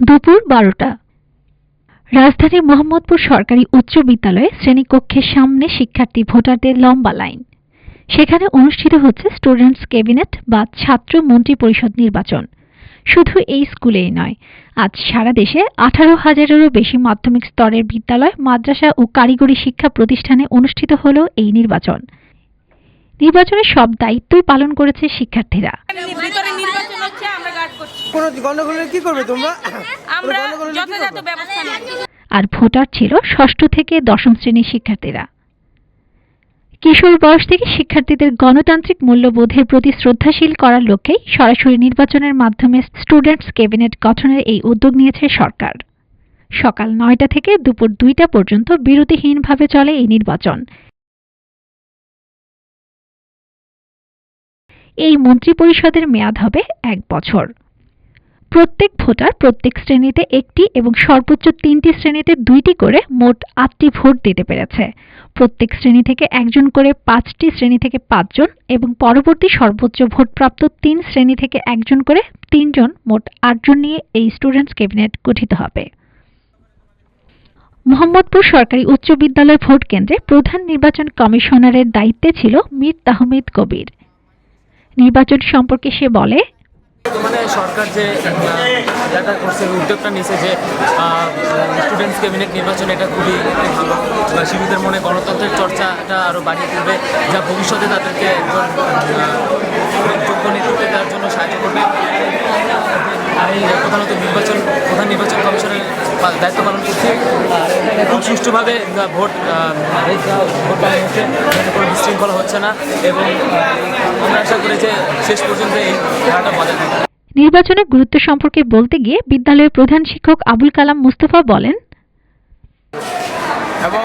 দুপুর বারোটা। রাজধানীর মোহাম্মদপুর সরকারি উচ্চ বিদ্যালয়ে শ্রেণীকক্ষের সামনে শিক্ষার্থী ভোটারদের লম্বা লাইন। সেখানে অনুষ্ঠিত হচ্ছে স্টুডেন্টস ক্যাবিনেট বা ছাত্র মন্ত্রী পরিষদ নির্বাচন। শুধু এই স্কুলেই নয়, আজ সারা দেশে আঠারো হাজারেরও বেশি মাধ্যমিক স্তরের বিদ্যালয়, মাদ্রাসা ও কারিগরি শিক্ষা প্রতিষ্ঠানে অনুষ্ঠিত হলো এই নির্বাচন। নির্বাচনের সব দায়িত্বই পালন করেছে শিক্ষার্থীরা ভিতরে নির্বাচন হচ্ছে আমরা গার্ড করছি কোনো গন্ডগোল কি করবে তোমরা? আমরা কোনো গন্ডগোল হলে কি যথাযথ ব্যবস্থা আর ভোটার ছিল ষষ্ঠ থেকে দশম শ্রেণির শিক্ষার্থীরা। কিশোর বয়স থেকে শিক্ষার্থীদের গণতান্ত্রিক মূল্যবোধের প্রতি শ্রদ্ধাশীল করার লক্ষ্যেই সরাসরি নির্বাচনের মাধ্যমে স্টুডেন্টস ক্যাবিনেট গঠনের এই উদ্যোগ নিয়েছে সরকার। সকাল নয়টা থেকে দুপুর দুইটা পর্যন্ত বিরতিহীনভাবে চলে এই নির্বাচন। এই মন্ত্রিপরিষদের মেয়াদ হবে এক বছর। প্রত্যেক ভোটার প্রত্যেক শ্রেণীতে একটি এবং সর্বোচ্চ তিনটি শ্রেণীতে দুইটি করে মোট আটটি ভোট দিতে পেরেছে। প্রত্যেক শ্রেণি থেকে একজন করে পাঁচটি শ্রেণি থেকে পাঁচজন এবং পরবর্তী সর্বোচ্চ ভোটপ্রাপ্ত তিন শ্রেণি থেকে একজন করে তিনজন, মোট আটজন নিয়ে এই স্টুডেন্টস ক্যাবিনেট গঠিত হবে। মোহাম্মদপুর সরকারি উচ্চ বিদ্যালয় ভোট কেন্দ্রে প্রধান নির্বাচন কমিশনারের দায়িত্বে ছিল মীর তাহমিদ কবির। নির্বাচন সম্পর্কে সে বলে বর্তমানে সরকার যে এটা করছে, উদ্যোগটা নিয়েছে যে স্টুডেন্টস ক্যাবিনেট নির্বাচন এটা খুবই ভালো শিশুদের মনে গণতন্ত্রের চর্চাটা আরও বাড়িয়ে তুলবে, যা ভবিষ্যতে তাদেরকে একজন যোগ্য নেতৃত্ব দেওয়ার জন্য সাহায্য করবে আমি প্রধানত নির্বাচন প্রধান নির্বাচন কমিশনের পা- দায়িত্ব পালন করছি। এখন সুষ্ঠুভাবে ভোট ভোট পালন হচ্ছে এখানে কোনো বিশৃঙ্খলা হচ্ছে না এবং আমরা আশা করি যে শেষ পর্যন্ত এই ধারাটা বজায় থাকবে। নির্বাচনের গুরুত্ব সম্পর্কে বলতে গিয়ে বিদ্যালয়ের প্রধান শিক্ষক আবুল কালাম মুস্তফা বলেন এবং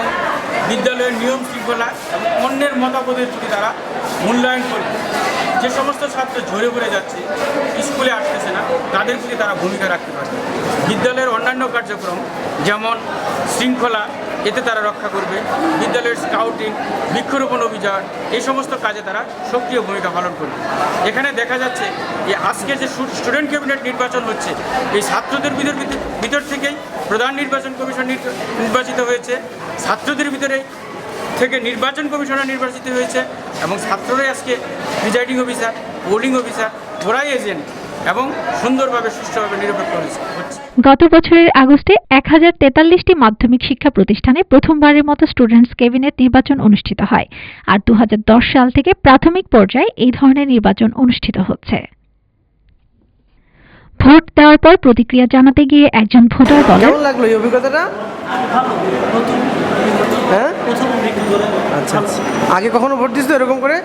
বিদ্যালয়ের নিয়ম শৃঙ্খলা এবং অন্যের মতামতের প্রতি তারা মূল্যায়ন করবে যে সমস্ত ছাত্র ঝরে পড়ে যাচ্ছে, স্কুলে আসতেছে না, তাদের প্রতি তারা ভূমিকা রাখতে পারবে বিদ্যালয়ের অন্যান্য কার্যক্রম যেমন শৃঙ্খলা এতে তারা রক্ষা করবে। বিদ্যালয়ের স্কাউটিং বৃক্ষরোপণ অভিযান, এই সমস্ত কাজে তারা সক্রিয় ভূমিকা পালন করবে। এখানে দেখা যাচ্ছে যে আজকে যে স্টুডেন্ট ক্যাবিনেট নির্বাচন হচ্ছে, এই ছাত্রদের ভিতর ভিতর থেকেই প্রধান নির্বাচন কমিশন নির্বাচিত হয়েছে। ছাত্রদের ভিতরে থেকে নির্বাচন কমিশনার নির্বাচিত হয়েছে এবং ছাত্ররাই আজকে প্রিজাইডিং অফিসার পোলিং অফিসার ওরাই এজেন্ট এবং সুন্দরভাবে সুষ্ঠুভাবে নিরপেক্ষ হচ্ছে। গত বছরের আগস্টে এক হাজার তেতাল্লিশটি মাধ্যমিক শিক্ষা প্রতিষ্ঠানে প্রথমবারের মতো স্টুডেন্টস ক্যাবিনেট নির্বাচন অনুষ্ঠিত হয়। আর দু হাজার দশ সাল থেকে প্রাথমিক পর্যায়ে এই ধরনের নির্বাচন অনুষ্ঠিত হচ্ছে। ভোট দেওয়ার পর প্রতিক্রিয়া জানাতে গিয়ে একজন ভোটার বলেন কেমন লাগল এই অভিজ্ঞতাটা? হ্যাঁ? আচ্ছা আচ্ছা। আগে কখনো ভোট দিছো এরকম করে?